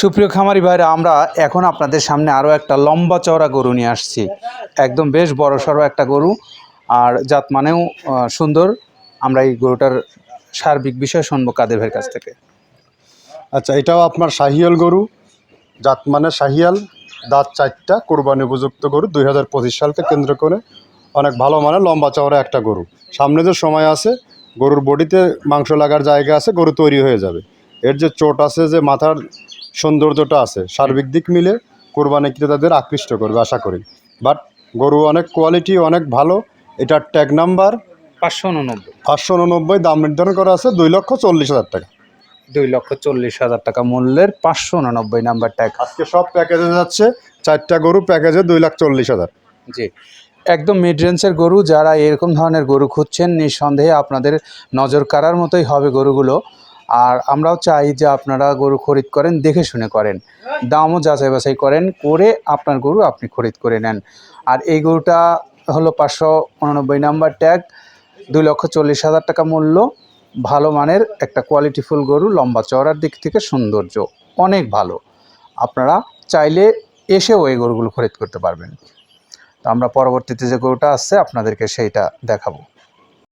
সুপ্রিয় খামারি ভাইরা, আমরা এখন আপনাদের সামনে আরও একটা লম্বা চওড়া গরু নিয়ে আসছি। একদম বেশ বড় সড়ো একটা গরু, আর জাত মানেও সুন্দর। আমরা এই গরুটার সার্বিক বিষয় শুনব কাদের ভাইয়ের কাছ থেকে। আচ্ছা এটাও আপনার শাহিয়াল গরু। জাত মানে শাহিয়াল, দাঁত চারটা, কোরবানি উপযুক্ত গরু, দুই হাজার পঁচিশ সালকে কেন্দ্র করে অনেক ভালো মানে লম্বা চওড়া একটা গরু। সামনে যে সময় আছে, গরুর বডিতে মাংস লাগার জায়গা আছে, গরু তৈরি হয়ে যাবে। এর যে চোট আছে, যে মাথার সৌন্দর্যটা আছে। সার্বিক দিক মিলে কোরবানি ক্রেতাদের আকৃষ্ট করবে আশা করি। বাট গরু অনেক কোয়ালিটি অনেক ভালো। এটার ট্যাগ নাম্বার পাঁচশো উননব্বই। পাঁচশো উননব্বই দাম নির্ধারণ করা আছে দুই লক্ষ চল্লিশ হাজার টাকা। দুই লক্ষ চল্লিশ হাজার টাকা মূল্যের পাঁচশো উননব্বই নাম্বার ট্যাগ আজকে সব প্যাকেজে যাচ্ছে চারটা গরু প্যাকেজে দুই লাখ চল্লিশ হাজার। জি। একদম মিড রেঞ্জের গরু যারা এরকম ধরনের গরু খুঁজছেন নিঃসন্দেহে আপনাদের নজর কাড়ার মতোই হবে গরুগুলো। আর আমরাও চাই যে আপনারা গরু খরিদ করেন, দেখে শুনে করেন। দামও যাচাই বাছাই করেন, করে আপনার গরু আপনি খরিদ করে নেন। আর এই গরুটা হলো পাঁচশো উননব্বই নাম্বার ট্যাগ, দুই লক্ষ চল্লিশ হাজার টাকা মূল্য, ভালো মানের একটা কোয়ালিটিফুল গরু, লম্বা চওড়ার দিক থেকে সৌন্দর্য অনেক ভালো। আপনারা চাইলে এসেও এই গরুগুলো খরিদ করতে পারবেন। তো আমরা পরবর্তীতে যে গরুটা আসছে, আপনাদেরকে সেইটা দেখাবো।